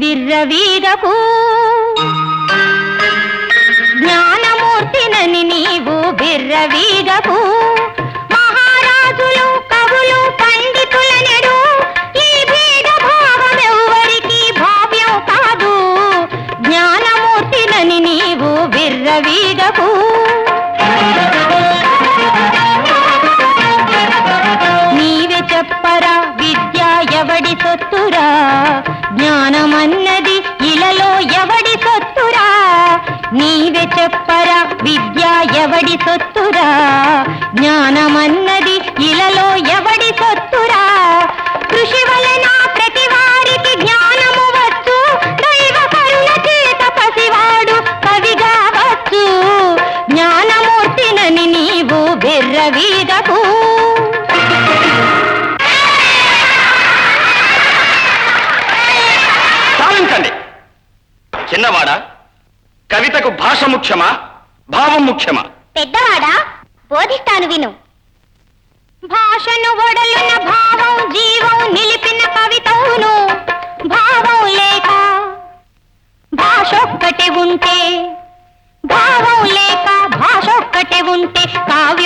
విర్రవీగకు జ్ఞానమూర్తినని నీవు బిర్రవీగకు మహారాజులు కవులు పండితుల నెడు ఈ భేద భావమెవ్వరికి భావ్యం కాదు. జ్ఞానమూర్తినని నీవు బిర్రవీగకు ఎవడి సొత్తురా? జ్ఞానమన్నది ఇలలో ఎవడి సొత్తురా? నీవే చెప్పరా విద్య ఎవడి సొత్తురా? జ్ఞానమన్నది చిన్నవాడా? కవితకు భాష ముఖ్యమా? భావం ముఖ్యమా? పెద్దవాడా? బోధిస్తాను విను. భాషను ఒడలున భావం జీవం నిలిపిన కవితవును భావం లేక భాషొక్కటి ఉంటే భావం లేక భాషొక్కటి ఉంటే కావ్య